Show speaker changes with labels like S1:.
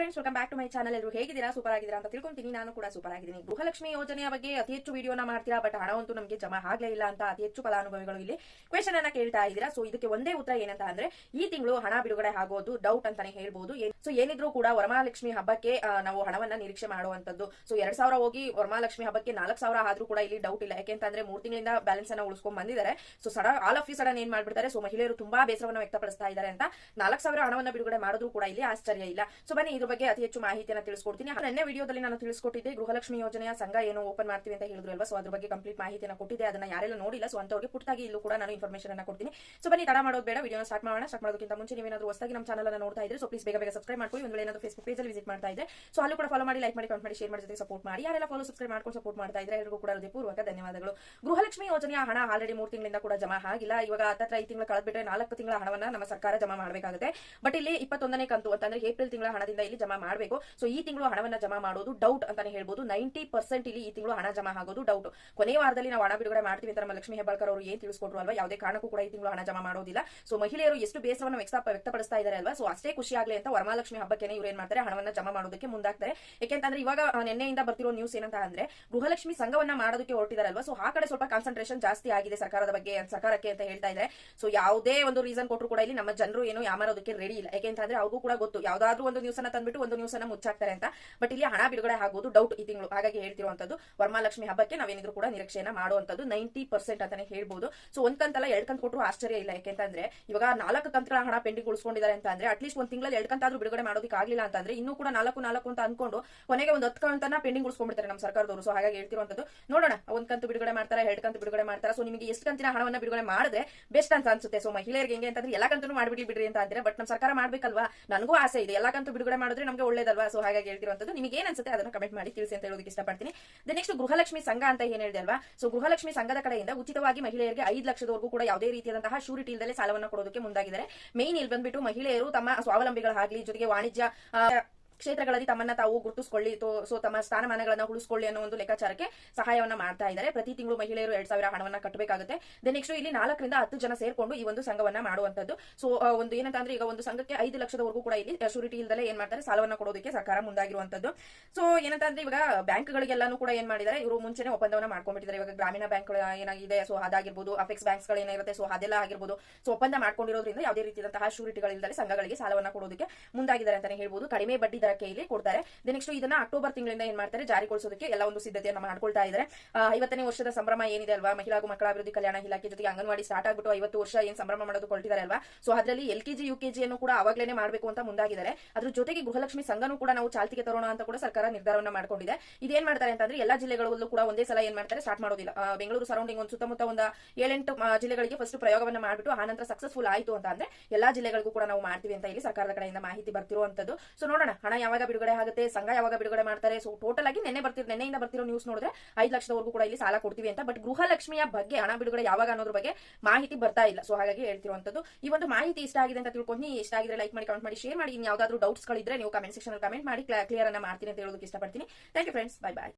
S1: Friends welcome back to my channel ಎಲ್ಲರೂ ಹೇಗಿದ್ದೀರಾ? Super ಆಗಿದ್ದೀರಾ ಅಂತ ತಿಳ್ಕೊಂತೀನಿ. ನಾನು ಕೂಡ ಸೂಪರ್ ಆಗಿದ್ದೀನಿ. ಗೃಹಲಕ್ಷ್ಮಿ ಯೋಜನೆಯ ಬಗ್ಗೆ ಅತಿ ಹೆಚ್ಚು ವಿಡಿಯೋನ ಮಾಡ್ತೀರಾ? ಬಟ್ ಹಣವಂತೂ ನಮಗೆ ಜಮಾ ಆಗಲೇ ಇಲ್ಲ ಅಂತ ಅತಿ ಹೆಚ್ಚು ಫಲಾನುಭವಿಗಳು ಇಲ್ಲಿ ಕ್ವೆಶನ್ ಅನ್ನ ಕೇಳ್ತಾ ಇದ್ದೀರಾ? ಸೊ ಇದಕ್ಕೆ ಒಂದೇ ಉತ್ತರ ಏನಂತ ಅಂದ್ರೆ, ಈ ತಿಂಗಳು ಹಣ ಬಿಡುಗಡೆ ಆಗೋದು ಡೌಟ್ ಅಂತಾನೆ ಹೇಳ್ಬೋದು. ಸೊ ಏನಿದ್ರು ಕೂಡ ವರಮಹಾಲಕ್ಷ್ಮಿ ಹಬ್ಬಕ್ಕೆ ನಾವು ಹಣವನ್ನ ನಿರೀಕ್ಷೆ ಮಾಡುವಂತದ್ದು ಸೊ ಎರಡ್ ಸಾವಿರ ಹೋಗಿ ವರಮಹಾಲಕ್ಷ್ಮಿ ಹಬ್ಬಕ್ಕೆ ನಾಲ್ಕು ಸಾವಿರ ಆದ್ರೂ ಕೂಡ ಇಲ್ಲಿ ಡೌಟ್ ಇಲ್ಲ. ಯಾಕೆಂತಂದ್ರೆ ಮೂರ್ ತಿಂಗಳಿಂದ ಬ್ಯಾಲೆನ್ಸ್ ಅನ್ನ ಉಳಿಸ್ಕೊಂಡ್ ಬಂದಿದ್ದಾರೆ. ಸೊ ಸಡ ಆಲ್ ಆಫ್ ಸಡನ್ ಏನ್ ಮಾಡ್ಬಿಡ್ತಾರೆ? ಸೊ ಮಹಿಳೆಯರು ತುಂಬಾ ಬೇಸರವನ್ನು ವ್ಯಕ್ತಪಡಿಸ್ತಾ ಇದ್ದಾರೆ ಅಂತ ನಾಲ್ಕು ಸಾವಿರ ಹಣವನ್ನ ಬಿಡುಗಡೆ ಮಾಡೋದು ಕೂಡ ಇಲ್ಲಿ ಆಶ್ಚರ್ಯ ಇಲ್ಲ. ಸೊ ಬನ್ನಿ ಬಗ್ಗೆ ಅತಿ ಹೆಚ್ಚು ಮಾಹಿತಿಯನ್ನು ತಿಳಿಸ್ಕೊಡ್ತೀನಿ. ನಿನ್ನೆ ವಿಡಿಯೋದಲ್ಲಿ ನಾನು ತಿಳಿಸ್ಕೊಟ್ಟಿದ್ದೆ ಗೃಹಲಕ್ಷ್ಮಿ ಯೋಜನೆಯ ಸಂಘ ಏನು ಓಪನ್ ಮಾಡ್ತೀವಿ ಅಂತ ಹೇಳಿದ್ರು ಅಲ್ವಾ ಸೊ ಅದ್ರ ಬಗ್ಗೆ ಕಂಪ್ಲೀಟ್ ಮಾಹಿತಿಯನ್ನು ಕೊಟ್ಟಿದ್ದೆ. ಅದನ್ನ ಯಾರೆಲ್ಲ ನೋಡಿಲ್ಲ. ಸೊ ಅಂತವ್ರಿಗೆ ಪುಟ್ಟಾಗಿ ಇಲ್ಲೂ ಕೂಡ ನಾನು ಇನ್ಫಾರ್ಮೇಷನ್ ಅನ್ನ ಕೊಡ್ತೀನಿ. ಸೊ ಬನ್ನಿ, ತಡ ಮಾಡೋದು ಬೇಡ. ವಿಡಿಯೋ ಸ್ಟಾರ್ಟ್ ಮಾಡೋಣ. ಸ್ಟಾರ್ಟ್ ಮಾಡೋದಕ್ಕಿಂತ ಮುಂಚೆ ನೀವೇನಾದ್ರೂ ಹೊಸದಾಗಿ ನಮ್ಮ ಚಾನಲ್ ನೋಡ್ತಾ ಇದ್ರೆ ಸೊ ಪ್ಲೀಸ್ ಬೇಗ ಬೇಗ ಸಬ್ಸ್ಕ್ರೈಬ್ ಮಾಡ್ಕೊಳ್ಳಿ. ಒಂದು ಏನಾದ್ರು ಫೇಸ್ಬುಕ್ ಪೇಜಲ್ಲಿ ವಿಸಿಟ್ ಮಾಡ್ತಾ ಇದ್ರೆ ಸೊ ಅಲ್ಲೂ ಕೂಡ ಫಾಲೋ ಮಾಡಿ ಲೈಕ್ ಮಾಡಿ ಕಮೆಂಟ್ ಮಾಡಿ ಶೇರ್ ಮಾಡಿ ಜೊತೆ ಸಪೋರ್ಟ್ ಮಾಡಿ. ಯಾರೆಲ್ಲ ಫಾಲೋ ಸಬ್ಸ್ಕ್ರೈಬ್ ಮಾಡ್ಕೊಂಡು ಸಪೋರ್ಟ್ ಮಾಡ್ತಾ ಇದ್ರೆ ಎಲ್ಲರಿಗೂ ಕೂಡ ಹೃದಯಪೂರ್ವಕ ಧನ್ಯವಾದಗಳು. ಗೃಹಲಕ್ಷ್ಮಿ ಯೋಜನೆಯ ಹಣ ಆಲ್ರೆಡಿ ಮೂರು ತಿಂಗಳಿಂದ ಕೂಡ ಜಮಾ ಆಗಿಲ್ಲ. ಇವಾಗ ಹತ್ತತ್ರ ಐದು ತಿಂಗಳು ಕಳೆದ್ಬಿಟ್ರೆ ನಾಲ್ಕು ತಿಂಗಳ ಹಣವನ್ನ ನಮ್ಮ ಸರ್ಕಾರ ಜಮಾ ಮಾಡಬೇಕಾಗುತ್ತೆ. ಬಟ್ ಇಲ್ಲಿ ಇಪ್ಪತ್ತೊಂದನೇ ಕಂತು, ಅಂತಂದ್ರೆ ಏಪ್ರಿಲ್ ತಿಂಗಳ ಹಣದಿಂದ ಇಲ್ಲಿ ಜಮಾ ಮಾಡಬೇಕು. ಸೊ ಈ ತಿಂಗಳು ಹಣವನ್ನ ಜಮಾ ಮಾಡೋದು ಡೌಟ್ ಅಂತಾನೆ ಹೇಳ್ಬೋದು. ನೈಂಟಿ ಪರ್ಸೆಂಟ್ ಇಲ್ಲಿ ಈ ತಿಂಗಳು ಹಣ ಜಮಾ ಆಗೋದು ಡೌಟ್ ಕೊನೆ ವಾರದಲ್ಲಿ ನಾವು ಹಣ ಬಿಡುಗಡೆ ಮಾಡ್ತೀವಿ ಅಂತ ನಮ್ಮ ಲಕ್ಷ್ಮಿ ಹೆಬ್ಬಾಳ್ಕರ್ ಅವರು ಏನ್ ತಿಳಿಸ್ಕೊಟ್ರು ಅಲ್ವಾ? ಯಾವುದೇ ಕಾರಣಕ್ಕೂ ಕೂಡ ಈ ತಿಂಗಳು ಹಣ ಜಮಾ ಮಾಡೋದಿಲ್ಲ. ಸೊ ಮಹಿಳೆಯರು ಎಷ್ಟು ಬೇಸರವನ್ನು ವ್ಯಕ್ತ ವ್ಯಕ್ತಪಡಿಸ್ತಾ ಇದಾರೆ ಅಲ್ವಾ? ಸೊ ಅಷ್ಟೇ ಖುಷಿ ಆಗಲಿ ಅಂತ ವರಮಹಾಲಕ್ಷ್ಮಿ ಹಬ್ಬಕ್ಕೆ ಇವ್ರು ಏನ್ ಮಾಡ್ತಾರೆ? ಹಣವನ್ನ ಜಮಾ ಮಾಡೋದಕ್ಕೆ ಮುಂದಾಗ್ತಾರೆ. ಯಾಕೆಂತಂದ್ರೆ ಇವಾಗ ನಿನ್ನೆಯಿಂದ ಬರ್ತಿರೋ ನ್ಯೂಸ್ ಏನಂತ ಅಂದ್ರೆ, ಗೃಹಲಕ್ಷ್ಮಿ ಸಂಘವನ್ನ ಮಾಡೋದಕ್ಕೆ ಹೊರಟಿದಾರಲ್ವಾ ಸೊ ಆ ಕಡೆ ಸ್ವಲ್ಪ ಕಾನ್ಸಂಟ್ರೇಷನ್ ಜಾಸ್ತಿ ಆಗಿದೆ ಸರ್ಕಾರದ ಬಗ್ಗೆ, ಸರ್ಕಾರಕ್ಕೆ ಅಂತ ಹೇಳ್ತಾ ಇದ್ದಾರೆ ಸೊ ಯಾವುದೇ ಒಂದು ರೀಸನ್ ಕೊಟ್ಟರು ಕೂಡ ಇಲ್ಲಿ ನಮ್ಮ ಜನರು ಏನು ಯಾಮಾರೋದಕ್ಕೆ ರೆಡಿ ಇಲ್ಲ. ಯಾಕೆಂತಂದ್ರೆ ಅವ್ರಿಗೂ ಕೂಡ ಗೊತ್ತು. ಯಾವ್ದಾದ್ರು ಒಂದು ನ್ಯೂಸ್ ಅನ್ನ ತಂದ್ಬಿಟ್ಟು ಒಂದು ನ್ಯೂಸ್ ಅನ್ನ ಮುಚ್ಚಾಕ್ತಾರೆ ಅಂತ. ಬಟ್ ಇಲ್ಲಿ ಹಣ ಬಿಡುಗಡೆ ಆಗೋದು ಡೌಟ್ ಈ ತಿಂಗಳು. ಹಾಗಾಗಿ ಹೇಳ್ತಿರುವಂತದ್ದು ವರಮಾಲಕ್ಷ್ಮಿ ಹಬ್ಬಕ್ಕೆ ನಾವೇನಿದ್ರು ಕೂಡ ನಿರೀಕ್ಷೆಯನ್ನ ಮಾಡುವಂತದ್ದು ನೈಂಟಿ ಪರ್ಸೆಂಟ್ ಅಂತಾನೆ ಹೇಳ್ಬಹುದು ಸೊ ಒಂದ್ ಕಂತಲ್ಲ ಎರಡ್ ಕಂತ್ ಕೊಟ್ಟರು ಆಶ್ಚರ್ಯ ಇಲ್ಲ. ಯಾಕೆಂತಂದ್ರೆ ಇವಾಗ ನಾಲ್ಕು ಕಂತ್ರ ಹಣ ಪೆಂಡಿಂಗ್ ಉಳಿಸ್ಕೊಂಡಿದ್ದಾರೆ ಅಂತ ಅಂದ್ರೆ ಅಟ್ಲೀಸ್ಟ್ ಒಂದ್ ತಿಂಗಳಲ್ಲಿ ಎರಡ್ ಕಂತಾದ್ರೂ ಬಿಡುಗಡೆ ಮಾಡೋದಕ್ಕೆ ಆಗಲಿಲ್ಲ ಅಂತಂದ್ರೆ ಇನ್ನೂ ಕೂಡ ನಾಲ್ಕು ನಾಲ್ಕು ಅಂತ ಅನ್ಕೊಂಡು ಕೊನೆಗೆ ಒಂದು ಹತ್ತು ಕಂತನ ಪೆಂಡಿಂಗ್ ಉಳಿಸ್ಕೊಂಡ್ಬಿಡ್ತಾರೆ ನಮ್ಮ ಸರ್ಕಾರದವರು. ಸೊ ಹಾಗಾಗಿ ಹೇಳ್ತಿರುವಂತದ್ದು ನೋಡೋಣ. ಒಂದ್ ಕಂತು ಬಿಡುಗಡೆ ಮಾಡ್ತಾರೆ, ಎರಡ್ ಕಂತು ಬಿಡುಗಡೆ ಮಾಡ್ತಾರೆ? ಸೊ ನಿಮಗೆ ಎಷ್ಟು ಕಂತಿನ ಹಣವನ್ನ ಬಿಡುಗಡೆ ಮಾಡಿದ್ರೆ ಬೆಸ್ಟ್ ಅಂತ ಅನ್ಸುತ್ತೆ. ಸೊ ಮಹಿಳೆಯರಿಗೆ ಹೆಂಗೆ ಅಂತಂದ್ರೆ ಎಲ್ಲ ಕಂತು ಮಾಡ್ಬಿಡಿ ಬಿಡ್ರಿ ಅಂತ ಅಂದ್ರೆ ಬಟ್ ನಮ್ಮ ಸರ್ಕಾರ ಮಾಡ್ಬೇಕಲ್ವಾ? ನನಗೂ ಆಸೆ ಇದೆ. ಎಲ್ಲ ಕಂತು ಬಿಡುಗಡೆ ಮಾಡಿದ್ರೆ ನಮಗೆ ಒಳ್ಳೇದಲ್ವಾ? ಸೊ ಹಾಗಾಗಿ ಹೇಳ್ತಿರುವಂತದ್ದು ನಿಮಗೆ ಏನ್ ಅನ್ಸುತ್ತೆ ಅದನ್ನ ಕಮೆಂಟ್ ಮಾಡಿ ತಿಳಿಸಿ ಅಂತ ಹೇಳೋದಕ್ಕೆ ಇಷ್ಟಪಡ್ತೀನಿ. ದ ನೆಕ್ಸ್ಟ್ ಗೃಹಲಕ್ಷ್ಮಿ ಸಂಘ ಅಂತ ಏನ್ ಹೇಳಿದೆ ಅಲ್ವಾ? ಸೊ ಗೃಹಲಕ್ಷ್ಮಿ ಸಂಘದ ಕಡೆಯಿಂದ ಉಚಿತವಾಗಿ ಮಹಿಳೆಯರಿಗೆ ಐದು ಲಕ್ಷದವರೆಗೂ ಕೂಡ ಯಾವುದೇ ರೀತಿಯಾದಂತಹ ಶೂರಿಟಿ ಇಲ್ಲದೆ ಸಾಲವನ್ನು ಕೊಡೋದಕ್ಕೆ ಮುಂದಾಗಿದ್ದಾರೆ. ಮೇನ್ ಇಲ್ಲಿ ಬಂದ್ಬಿಟ್ಟು ಮಹಿಳೆಯರು ತಮ್ಮ ಸ್ವಾವಲಂಬಿಗಳಾಗಲಿ, ಜೊತೆಗೆ ವಾಣಿಜ್ಯ ಕ್ಷೇತ್ರಗಳಲ್ಲಿ ತಮ್ಮನ್ನ ತಾವು ಗುರುತಿಸಿಕೊಳ್ಳಿ ಸೊ ತಮ್ಮ ಸ್ಥಾನಮಾನಗಳನ್ನ ಉಳಿಸಿಕೊಳ್ಳಿ ಅನ್ನೋ ಒಂದು ಲೆಕ್ಕಾಚಾರಕ್ಕೆ ಸಹಾಯವನ್ನ ಮಾಡ್ತಾ ಇದ್ದಾರೆ. ಪ್ರತಿ ತಿಂಗಳು ಮಹಿಳೆಯರು ಎರಡ್ ಸಾವಿರ ಹಣವನ್ನ ಕಟ್ಟಬೇಕಾಗುತ್ತೆ ದೆ ನೆಕ್ಸ್ಟ್ ಇಲ್ಲಿ ನಾಲ್ಕರಿಂದ ಹತ್ತು ಜನ ಸೇರ್ಕೊಂಡು ಈ ಒಂದು ಸಂಘವನ್ನ ಮಾಡುವಂತದ್ದು ಸೊ ಒಂದು ಏನಂತ ಅಂದ್ರೆ ಈಗ ಒಂದು ಸಂಘಕ್ಕೆ ಐದು ಲಕ್ಷದವರೆಗೂ ಕೂಡ ಇಲ್ಲಿ ಶೂರಿಟಿ ಇಲ್ದಲೆ ಏನ್ ಮಾಡ್ತಾರೆ, ಸಾಲವನ್ನ ಕೊಡೋದಕ್ಕೆ ಸರ್ಕಾರ ಮುಂದಾಗಿರುವಂತದ್ದು ಸೊ ಏನಂತ ಅಂದ್ರೆ ಇವಾಗ ಬ್ಯಾಂಕ್ಗಳಿಗೆಲ್ಲಾನು ಕೂಡ ಏನ್ ಮಾಡಿದ್ದಾರೆ, ಇವರು ಮುಂಚೆನೆ ಒಪ್ಪಂದವನ್ನ ಮಾಡ್ಕೊಂಡ್ಬಿಟ್ಟಿದ್ದಾರೆ. ಇವಾಗ ಗ್ರಾಮೀಣ ಬ್ಯಾಂಕ್ ಏನಾಗಿದೆ ಸೊ ಅದಾಗಿರ್ಬೋದು ಅಫೆಕ್ಸ್ ಬ್ಯಾಂಕ್ಸ್ಗಳು ಏನಿರುತ್ತೆ ಸೊ ಅದೆಲ್ಲ ಆಗಿರ್ಬೋದು. ಸೊ ಒಪ್ಪಂದ ಮಾಡ್ಕೊಂಡಿರೋದ್ರಿಂದ ಯಾವುದೇ ರೀತಿಯಾದಂತಹ ಶೂರಿಟಿಗಳಿಲ್ಲದೆ ಸಂಘಗಳಿಗೆ ಸಾಲವನ್ನ ಕೊಡೋದಕ್ಕೆ ಮುಂದಾಗಿದ್ದಾರೆ ಅಂತಾನೆ ಹೇಳ್ಬೋದು. ಕಡಿಮೆ ಬಡ್ಡಿ ದರಕ್ಕೆ ಇಲ್ಲಿ ಕೊಡ್ತಾರೆ. ನೆಕ್ಸ್ಟ್ ಇದನ್ನ ಅಕ್ಟೋಬರ್ ತಿಂಗಳಿಂದ ಏನ್ ಮಾಡ್ತಾರೆ? ಜಾರಿಗೊಳಿಸೋದಕ್ಕೆ ಎಲ್ಲ ಒಂದು ಸಿದ್ಧತೆಯನ್ನು ಮಾಡ್ಕೊಳ್ತಾ ಇದ್ದಾರೆ ಐವತ್ತನೇ ವರ್ಷದ ಸಂಭ್ರಮ ಏನಿದೆ ಅಲ್ವಾ? ಮಹಿಳಾ ಹಾಗೂ ಮಕ್ಕಳ ಅಭಿವೃದ್ಧಿ ಕಲ್ಯಾಣ ಇಲಾಖೆ ಜೊತೆಗೆ ಅಂಗನವಾಡಿ ಸ್ಟಾರ್ಟ್ ಆಗ್ಬಿಟ್ಟು ಐವತ್ತು ವರ್ಷ ಏನ್ ಸಂಭ್ರಮ ಮಾಡೋದು ಕೊಳ್ತಿದ್ದಾರೆ ಅಲ್ವಾ? ಸೊ ಅದರಲ್ಲಿ ಎಲ್ ಕೆಜಿ ಯು ಕೆಜಿ ಅನ್ನು ಕೂಡ ಅವಾಗಲೇ ಮಾಡಬೇಕು ಅಂತ ಮುಂದಾಗಿದ್ದಾರೆ. ಅದ್ರ ಜೊತೆಗೆ ಗೃಹಲಕ್ಷ್ಮಿ ಸಂಘನೂ ಕೂಡ ನಾವು ಚಾಲ್ತಿಗೆ ತರೋಣ ಅಂತ ಕೂಡ ಸರ್ಕಾರ ನಿರ್ಧಾರವನ್ನ ಮಾಡ್ಕೊಂಡಿದೆ. ಇದೇನ್ ಮಾಡ್ತಾರೆ ಅಂತಂದ್ರೆ ಎಲ್ಲಾ ಜಿಲ್ಲೆಗಳಲ್ಲೂ ಕೂಡ ಒಂದೇ ಸಲ ಏನ್ ಮಾಡ್ತಾರೆ? ಸ್ಟಾರ್ಟ್ ಮಾಡೋದಿಲ್ಲ. ಬೆಂಗಳೂರು ಸರೌಂಡಿಂಗ್ ಒಂದು ಸುತ್ತಮುತ್ತ ಒಂದು ಏಳೆಂಟು ಜಿಲ್ಲೆಗಳಿಗೆ ಫಸ್ಟ್ ಪ್ರಯೋಗವನ್ನ ಮಾಡಿಬಿಟ್ಟು ಆ ನಂತರ ಸಕ್ಸಸ್ಫುಲ್ ಆಯ್ತು ಅಂತ ಅಂದ್ರೆ ಎಲ್ಲಾ ಜಿಲ್ಲೆಗಳಿಗೂ ಕೂಡ ನಾವು ಮಾಡ್ತೀವಿ ಅಂತ ಇಲ್ಲಿ ಸರ್ಕಾರದ ಕಡೆಯಿಂದ ಮಾಹಿತಿ ಬರ್ತಿರುವಂತದ್ದು. ಸೊ ನೋಡೋಣ. ಹಣ ಯಾವಾಗ ಬಿಡುಗಡೆ ಆಗುತ್ತೆ, ಸಂಘ ಯಾವಾಗ ಬಿಡುಗಡೆ ಮಾಡ್ತಾರೆ ಸೊ ಟೋಟಲ್ ಆಗಿ ನೆನ್ನೆ ಬರ್ತಿರೋ, ನೆನ್ನೆಯಿಂದ ಬರ್ತಿರೋ ನ್ಯೂಸ್ ನೋಡಿದ್ರೆ ಐದು ಲಕ್ಷದವರೆಗೂ ಕೂಡ ಇಲ್ಲಿ ಸಾಲ ಕೊಡ್ತೀವಿ ಅಂತ ಬಟ್ ಗೃಹಲಕ್ಷ್ಮಿಯ ಬಗ್ಗೆ, ಹಣ ಬಿಡುಗಡೆ ಯಾವಾಗ ಅನ್ನೋದ್ರ ಬಗ್ಗೆ ಮಾಹಿತಿ ಬರ್ತಾ ಇಲ್ಲ. ಸೊ ಹಾಗಾಗಿ ಹೇಳ್ತಿರುವಂತದ್ದು ಈ ಒಂದು ಮಾಹಿತಿ ಇಷ್ಟ ಆಗಿದೆ ಅಂತ ತಿಳ್ಕೊಂಡು ಇಷ್ಟ ಆಗಿದ್ರೆ ಲೈಕ್ ಮಾಡಿ ಕಮೆಂಟ್ ಮಾಡಿ ಶೇರ್ ಮಾಡಿ ಇನ್ ಯಾವ್ದಾದ್ರು ಡೌಟ್ಸ್ ಗಳಿದ್ರೆ ನೀವು ಕಮೆಂಟ್ ಸೆಕ್ಷನ್ ಕಮೆಂಟ್ ಮಾಡಿ ಕ್ಲಿಯರ್ ಅನ್ನ ಮಾಡ್ತೀನಿ ಅಂತ ಹೇಳೋದಕ್ಕೆ ಇಷ್ಟಪಡ್ತೀನಿ. Thank you friends bye bye